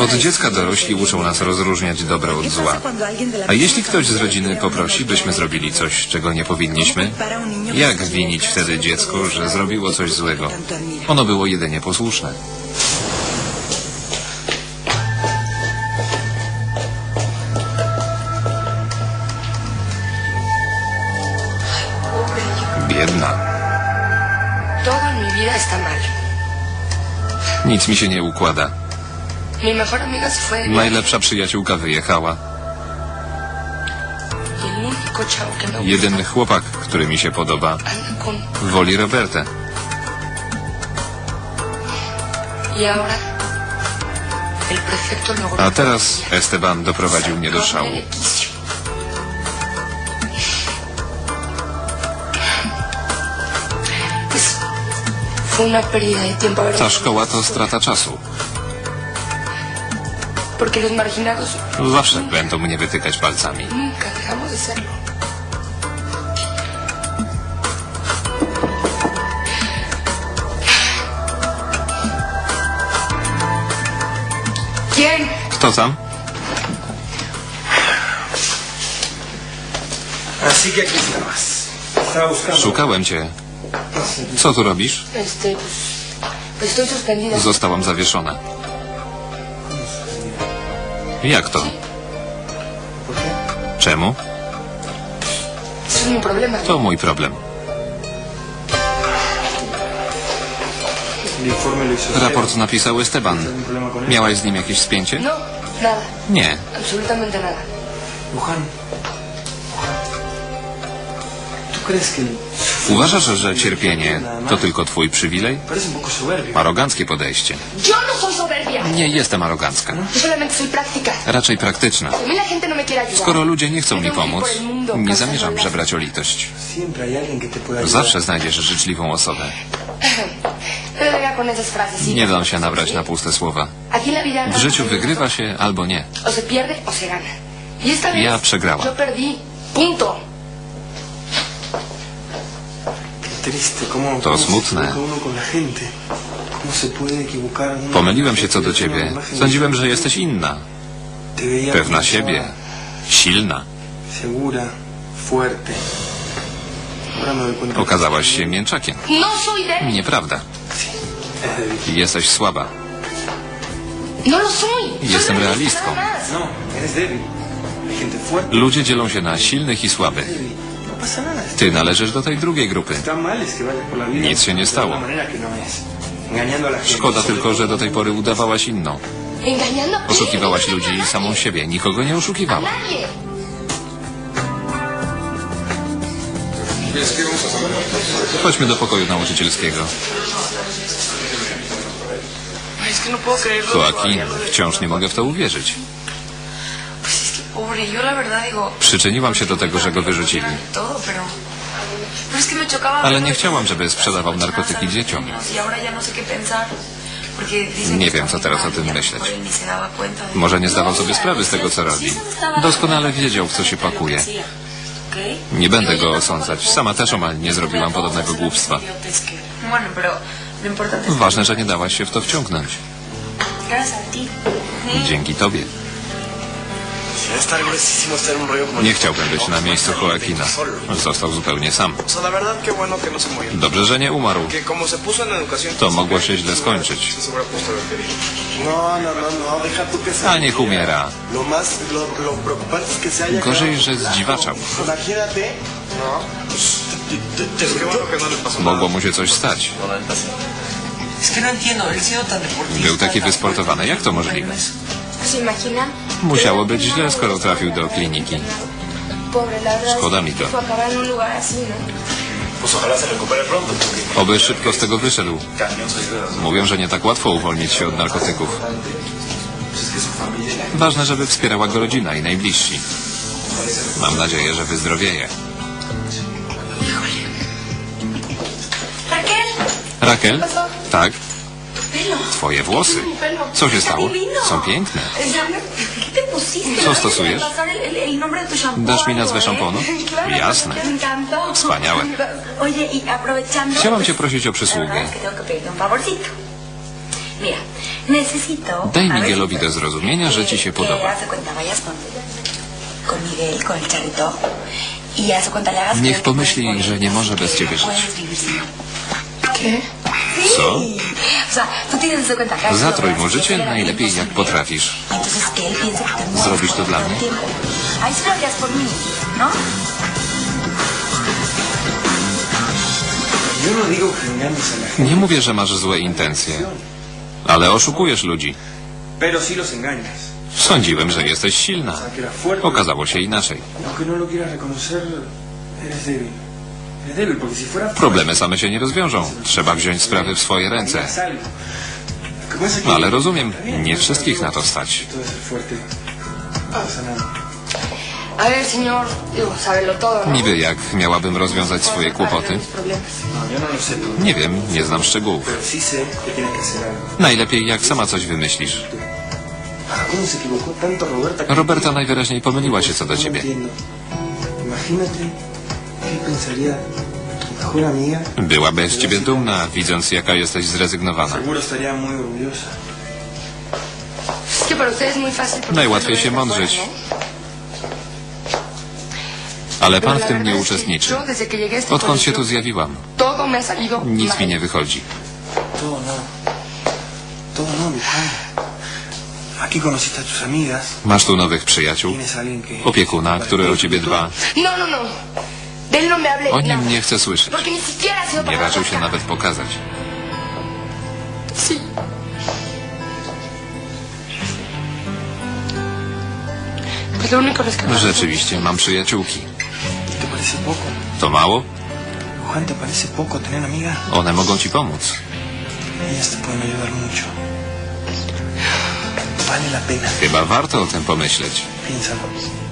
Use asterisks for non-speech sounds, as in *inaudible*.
Od a dziecka dorośli uczą nas rozróżniać dobro od zła. A jeśli ktoś z rodziny poprosi, byśmy zrobili coś, czego nie powinniśmy, jak winić wtedy dziecko, że zrobiło coś złego? Ono było jedynie posłuszne. Biedna. Todo en mi vida está mal. Nic mi się nie układa. Mi mejor amiga se fue de viaje Najlepsza przyjaciółka wyjechała. y el único chavo que me gusta Jedyny chłopak, który mi się podoba, anda con... woli Robertę. Y ahora el prefecto logró... A teraz Esteban doprowadził mnie do szału. Fue una pérdida de tiempo Ta szkoła to strata czasu. porque los marginados Zawsze będą mnie wytykać palcami. nunca dejamos de serlo. ¿Quién? Kto tam? Así que aquí estabas. Estaba buscando. Szukałem cię. Co tu robisz? Zostałam zawieszona. Jak to? Czemu? To mój problem. Raport napisał Esteban. Miałaś z nim jakieś spięcie? No. Nie. Absolutamente nada. Luján. Luján. ¿Tú crees que Uważasz, że cierpienie to tylko twój przywilej? Aroganckie podejście. Yo no soy soberbia. Nie jestem arogancka. Yo solamente soy práctica. Raczej praktyczna. A mí la gente no me quiere ayudar. Skoro ludzie nie chcą mi pomóc, nie zamierzam żebrać o litość. Zawsze znajdziesz życzliwą osobę. *clears throat* Nie dam się nabrać na puste słowa. W życiu wygrywa się albo nie. Y Ja przegrałam. Punto. Qué triste, cómo, To cómo se smutne. equivoca uno con la gente. ¿Cómo se puede equivocar uno Pomyliłem się co do ciebie. Sądziłem, że jesteś inna. Pewna siebie. Silna. Okazałaś się mięczakiem. No. Nieprawda. Jesteś słaba. No Jestem realistką. No. Ludzie dzielą się na silnych i słabych. Ty należysz do tej drugiej grupy. Nic się nie stało. Szkoda tylko, że do tej pory udawałaś inną. Oszukiwałaś ludzi i samą siebie. Nikogo nie oszukiwała. Chodźmy do pokoju nauczycielskiego. Joaquin, wciąż nie mogę w to uwierzyć. Przyczyniłam się do tego, że go wyrzucili. Ale nie chciałam, żeby sprzedawał narkotyki dzieciom. Y no Nie wiem, co teraz o tym y myśleć. Może nie zdawał sobie sprawy z tego, co robi. Doskonale wiedział, w co się pakuje. Nie będę go osądzać. Sama też omal nie zrobiłam podobnego głupstwa. Ważne, że nie dałaś się w to wciągnąć. Dzięki tobie. Nie chciałbym być na miejscu Joaquina. Został zupełnie sam. Dobrze, że nie umarł. To mogło się źle skończyć. A niech umiera. Gorzej, że zdziwaczał. Mogło mu się coś stać. No. Był taki wysportowany. Jak to możliwe? Musiało być źle, skoro trafił do kliniki. Szkoda mi to. Oby szybko z tego wyszedł. Mówią, że nie tak łatwo uwolnić się od narkotyków. Ważne, żeby wspierała go rodzina i najbliżsi. Mam nadzieję, że wyzdrowieje. Raquel, Rakel? Tak? Twoje włosy. Co się stało? Są piękne. ¿Qué te pusiste? Co stosujesz? Dasz mi nazwę ¿eh? szamponu? Jasne. Wspaniałe. Y. Chciałam cię prosić o przysługę. Daj Miguelowi do zrozumienia, że ci się que podoba. y Niech pomyśli, że nie może bez ciebie żyć. Co? Zatrój mu życie najlepiej jak potrafisz. ¿Zrobisz to dla mnie? ¿no? Nie mówię, że masz złe intencje, ale oszukujesz ludzi. Sądziłem, że jesteś silna. Okazało się inaczej. Problemy same się nie rozwiążą. Trzeba wziąć sprawy w swoje ręce. que- Ale rozumiem, nie no wszystkich na to stać. No ¿no? Niby jak miałabym rozwiązać swoje kłopoty? No, no. Nie wiem, nie znam szczegółów. Najlepiej jak sama coś wymyślisz. Ah, ¿Cómo se equivocó tanto Roberta? najwyraźniej pomyliła się co do No ciebie. Entiendo. Imagínate qué pensaría tu mejor amiga. Byłaby z ciebie dumna, widząc jaka jesteś zrezygnowana. Najłatwiej usted się mądrzyć. ¿no? Ale pan w tym nie uczestniczy. Odkąd się tu zjawiłam, nic mi nie wychodzi. No. No. Masz tu nowych przyjaciół, opiekuna, który o ciebie dba. No, no, no. No O nim nie chcę słyszeć. Nie raczył się nawet pokazać. Rzeczywiście, mam przyjaciółki. ¿Te parece poco? To mało? Juan, ¿te parece poco tener amigas? One mogą ci pomóc. Ellas te pueden ayudar mucho. Vale la pena. Chyba warto o tym pomyśleć. Piénsalo.